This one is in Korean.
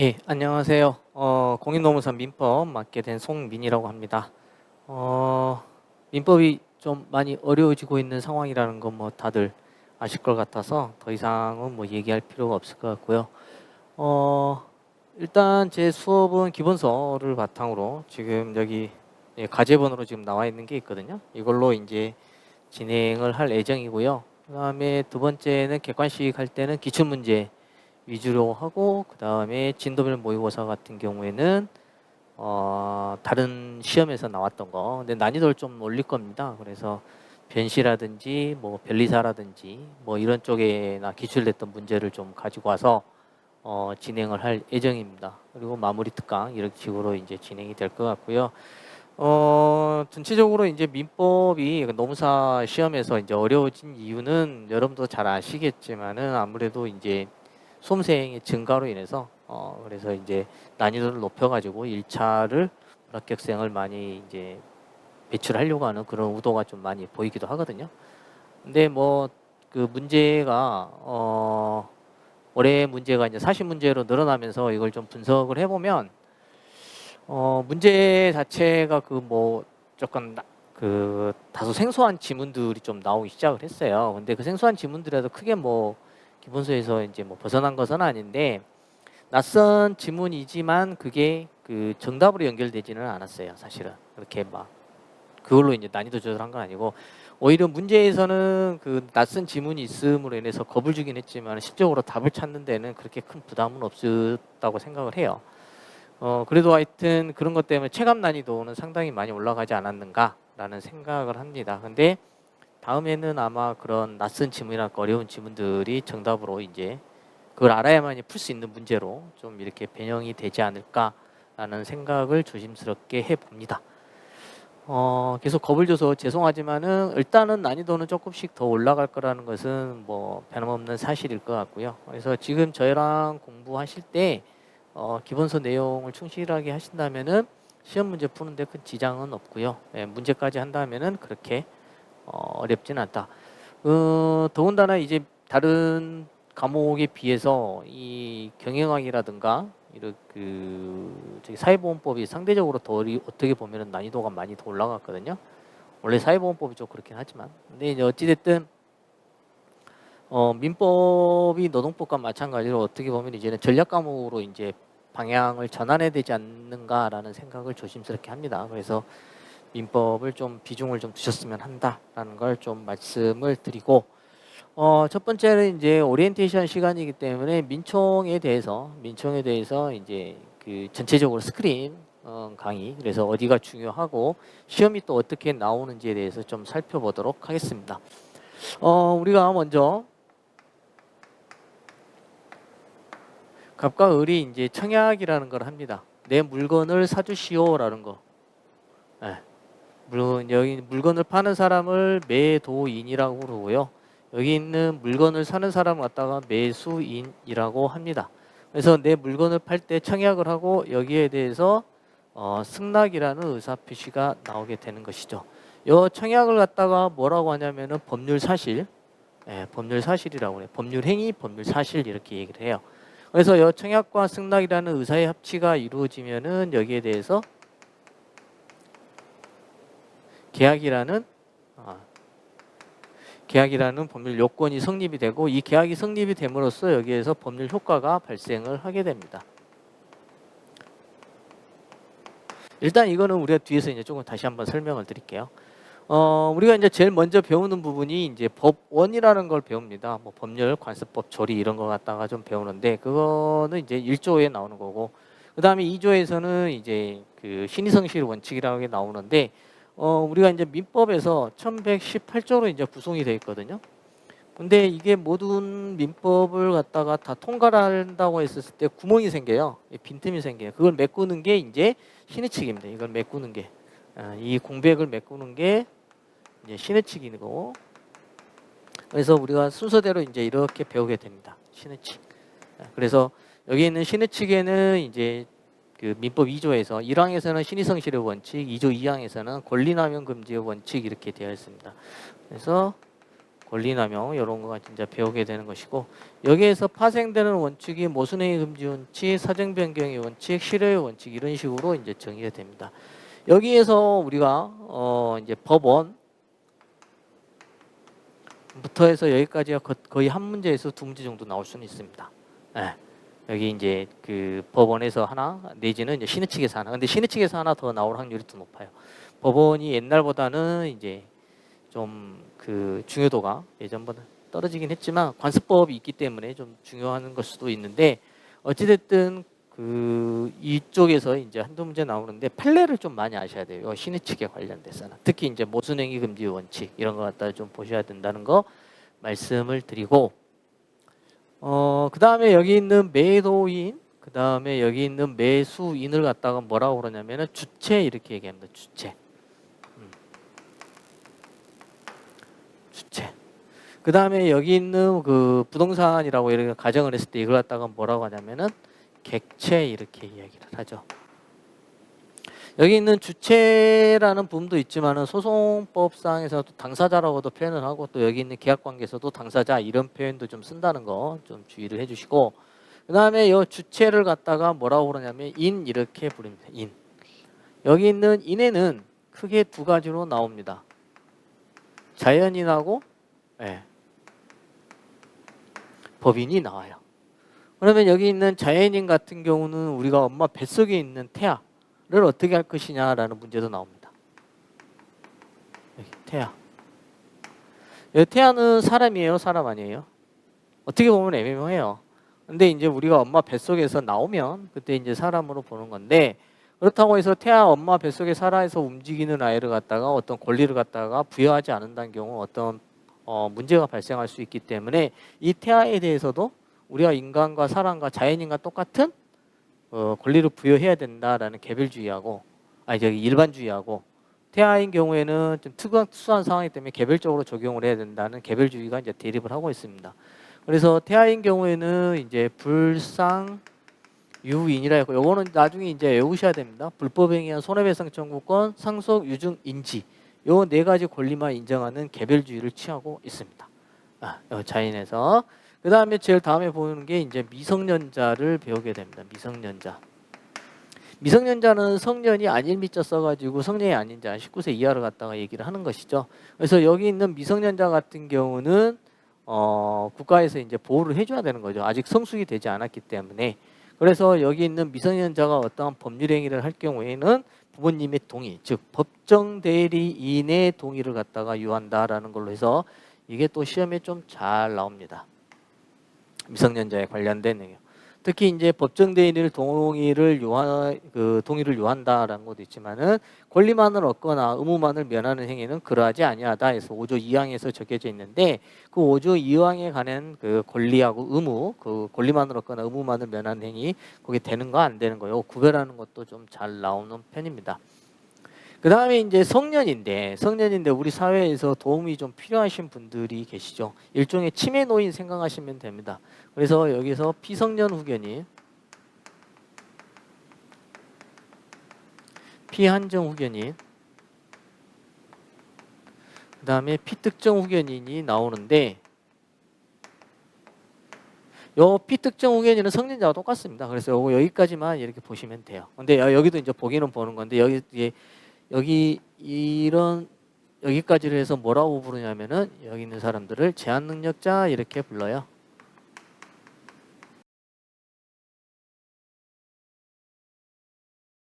예, 안녕하세요. 어, 공인노무사 민법 맡게 된 송민이라고 합니다. 어, 민법이 좀 많이 어려워지고 있는 상황이라는 건 뭐 다들 아실 것 같아서 더 이상은 뭐 얘기할 필요가 없을 것 같고요. 어, 일단 제 수업은 기본서를 바탕으로 지금 여기 예, 과제본으로 지금 나와 있는 게 있거든요. 이걸로 이제 진행을 할 예정이고요. 그다음에 두 번째는 객관식 할 때는 기출 문제 위주로 하고 그 다음에 진도별 모의고사 같은 경우에는 어, 다른 시험에서 나왔던 거 근데 난이도를 좀 올릴 겁니다. 그래서 변시라든지 뭐 변리사라든지 뭐 이런 쪽에나 기출됐던 문제를 좀 가지고 와서 어, 진행을 할 예정입니다. 그리고 마무리 특강 이런 식으로 이제 진행이 될 것 같고요. 어, 전체적으로 이제 민법이 노무사 시험에서 이제 어려워진 이유는 여러분도 잘 아시겠지만은 아무래도 이제 수험생의 증가로 인해서 어 그래서 이제 난이도를 높여가지고 1차를 불합격생을 많이 이제 배출하려고 하는 그런 의도가 좀 많이 보이기도 하거든요. 근데 뭐 그 문제가 어 올해 문제가 이제 40 문제로 늘어나면서 이걸 좀 분석을 해보면 어 문제 자체가 그 뭐 조금 나- 그 다소 생소한 지문들이 좀 나오기 시작을 했어요. 근데 그 생소한 지문들에도 크게 뭐 기본서에서 이제 뭐 벗어난 것은 아닌데 낯선 지문이지만 그게 그 정답으로 연결되지는 않았어요. 사실은 그렇게 막 그걸로 이제 난이도 조절한 건 아니고 오히려 문제에서는 그 낯선 지문이 있음으로 인해서 겁을 주긴 했지만 실적으로 답을 찾는 데는 그렇게 큰 부담은 없었다고 생각을 해요. 어 그래도 하여튼 그런 것 때문에 체감 난이도는 상당히 많이 올라가지 않았는가라는 생각을 합니다. 근데 다음에는 아마 그런 낯선 지문이나 어려운 지문들이 정답으로 이제 그걸 알아야만이 풀수 있는 문제로 좀 이렇게 변형이 되지 않을까라는 생각을 조심스럽게 해봅니다. 어, 계속 겁을 줘서 죄송하지만은 일단은 난이도는 조금씩 더 올라갈 거라는 것은 뭐 변함없는 사실일 것 같고요. 그래서 지금 저희랑 공부하실 때 어, 기본서 내용을 충실하게 하신다면은 시험 문제 푸는데 큰 지장은 없고요. 예, 문제까지 한다면은 그렇게 어, 어렵진 않다. 어, 더군다나 이제 다른 과목에 비해서 이 경영학이라든가 이런 그 저기 사회보험법이 상대적으로 더 어떻게 보면은 난이도가 많이 더 올라갔거든요. 원래 사회보험법이 좀 그렇긴 하지만, 근데 이제 어찌 됐든 어, 민법이 노동법과 마찬가지로 어떻게 보면 이제는 전략 과목으로 이제 방향을 전환해야 되지 않는가라는 생각을 조심스럽게 합니다. 그래서 민법을 좀 비중을 좀 두셨으면 한다라는 걸 좀 말씀을 드리고 어, 첫 번째는 이제 오리엔테이션 시간이기 때문에 민총에 대해서 민총에 대해서 이제 그 전체적으로 스크린 어, 강의 그래서 어디가 중요하고 시험이 또 어떻게 나오는지에 대해서 좀 살펴보도록 하겠습니다. 어, 우리가 먼저 갑과 을이 이제 청약이라는 걸 합니다. 내 물건을 사주시오라는 거. 예. 물건 여기 물건을 파는 사람을 매도인이라고 그러고요. 여기 있는 물건을 사는 사람을 갖다가 매수인이라고 합니다. 그래서 내 물건을 팔 때 청약을 하고 여기에 대해서 어, 승낙이라는 의사 표시가 나오게 되는 것이죠. 요 청약을 갖다가 뭐라고 하냐면은 법률 사실, 예, 법률 사실이라고 그래요. 법률 행위, 법률 사실 이렇게 얘기를 해요. 그래서 요 청약과 승낙이라는 의사의 합치가 이루어지면은 여기에 대해서 계약이라는 아, 계약이라는 법률 요건이 성립이 되고 이 계약이 성립이 됨으로써 여기에서 법률 효과가 발생을 하게 됩니다. 일단 이거는 우리가 뒤에서 이제 조금 다시 한번 설명을 드릴게요. 어, 우리가 이제 제일 먼저 배우는 부분이 이제 법원이라는 걸 배웁니다. 뭐 법률, 관습법, 조리 이런 거 갖다가 좀 배우는데 그거는 이제 1조에 나오는 거고 그다음에 2조에서는 이제 그 신의성실 원칙이라는 게 나오는데 어, 우리가 이제 민법에서 1118조로 이제 구성이 되어 있거든요. 근데 이게 모든 민법을 갖다가 다 통과를 한다고 했을 때 구멍이 생겨요. 빈틈이 생겨요. 그걸 메꾸는 게 이제 신의칙입니다. 이걸 메꾸는 게. 아, 이 공백을 메꾸는 게 이제 신의칙이고 그래서 우리가 순서대로 이제 이렇게 배우게 됩니다. 신의칙. 아, 그래서 여기 있는 신의칙에는 이제 그 민법 2조에서 1항에서는 신의성실의 원칙, 2조 2항에서는 권리남용 금지의 원칙 이렇게 되어 있습니다. 그래서 권리남용 이런 거가 진짜 배우게 되는 것이고 여기에서 파생되는 원칙이 모순행위 금지 원칙, 사정 변경의 원칙, 실효의 원칙 이런 식으로 이제 정의가 됩니다. 여기에서 우리가 어 이제 법원 부터 해서 여기까지가 거- 거의 한 문제에서 두 문제 정도 나올 수는 있습니다. 예. 여기 이제 그 법원에서 하나 내지는 이제 신의 측에서 하나. 근데 신의 측에서 하나 더 나올 확률이 더 높아요. 법원이 옛날보다는 이제 좀 그 중요도가 예전보다 떨어지긴 했지만 관습법이 있기 때문에 좀 중요한 걸 수도 있는데 어찌됐든 그 이쪽에서 이제 한두 문제 나오는데 판례를 좀 많이 아셔야 돼요. 신의 측에 관련돼서는 특히 이제 모순행위 금지 원칙 이런 거 갖다 좀 보셔야 된다는 거 말씀을 드리고 어 그 다음에 여기 있는 매도인 그 다음에 여기 있는 매수인을 갖다가 뭐라고 그러냐면은 주체 이렇게 얘기합니다. 주체. 음. 주체. 그 다음에 여기 있는 그 부동산이라고 이렇게 가정을 했을 때 이걸 갖다가 뭐라고 하냐면은 객체 이렇게 이야기를 하죠. 여기 있는 주체라는 부분도 있지만은 소송법상에서도 당사자라고도 표현을 하고 또 여기 있는 계약관계에서도 당사자 이런 표현도 좀 쓴다는 거 좀 주의를 해주시고 그 다음에 이 주체를 갖다가 뭐라고 그러냐면 인 이렇게 부릅니다. 인 여기 있는 인에는 크게 두 가지로 나옵니다. 자연인하고 예, 법인이 나와요. 그러면 여기 있는 자연인 같은 경우는 우리가 엄마 뱃속에 있는 태아 를 어떻게 할 것이냐라는 문제도 나옵니다. 여기 태아. 이 태아는 사람이에요, 사람 아니에요? 어떻게 보면 애매모해요. 근데 이제 우리가 엄마 뱃속에서 나오면 그때 이제 사람으로 보는 건데 그렇다고 해서 태아 엄마 뱃속에 살아서 움직이는 아이를 갖다가 어떤 권리를 갖다가 부여하지 않는다는 경우 어떤 어, 문제가 발생할 수 있기 때문에 이 태아에 대해서도 우리가 인간과 사람과 자연인과 똑같은 어, 권리를 부여해야 된다라는 개별주의하고 아니 저기 일반주의하고 태아인 경우에는 좀 특수한, 특수한 상황이기 때문에 개별적으로 적용을 해야 된다는 개별주의가 이제 대립을 하고 있습니다. 그래서 태아인 경우에는 이제 불상 유인이라 했고 요거는 나중에 이제 외우셔야 됩니다. 불법행위에 의한 손해배상 청구권, 상속, 유증, 인지 요 네 가지 권리만 인정하는 개별주의를 취하고 있습니다. 아, 요 자인에서 그 다음에 제일 다음에 보는 게 이제 미성년자를 배우게 됩니다. 미성년자. 미성년자는 성년이 아닐 미자 써가지고 성년이 아닌 자 19세 이하를 갖다가 얘기를 하는 것이죠. 그래서 여기 있는 미성년자 같은 경우는 어, 국가에서 이제 보호를 해줘야 되는 거죠. 아직 성숙이 되지 않았기 때문에. 그래서 여기 있는 미성년자가 어떠한 법률 행위를 할 경우에는 부모님의 동의, 즉 법정 대리인의 동의를 갖다가 요한다라는 걸로 해서 이게 또 시험에 좀 잘 나옵니다. 미성년자에 관련된 내용. 특히 이제 법정 대리인을 동의를 요한 그 동의를 요한다라는 것도 있지만은 권리만을 얻거나 의무만을 면하는 행위는 그러하지 아니하다 해서 5조 2항에서 적혀져 있는데 그 5조 2항에 관한 그 권리하고 의무 그 권리만을 얻거나 의무만을 면하는 행위 그게 되는 거 안 되는 거요 구별하는 것도 좀 잘 나오는 편입니다. 그 다음에 이제 성년인데 성년인데 우리 사회에서 도움이 좀 필요하신 분들이 계시죠. 일종의 치매 노인 생각하시면 됩니다. 그래서 여기서 피성년 후견인, 피한정 후견인, 그 다음에 피특정 후견인이 나오는데 요 피특정 후견인은 성년자와 똑같습니다. 그래서 여기까지만 이렇게 보시면 돼요. 근데 여- 여기도 이제 보기는 보는 건데 여기 여기 이런 여기까지를 해서 뭐라고 부르냐면은 여기 있는 사람들을 제한 능력자 이렇게 불러요.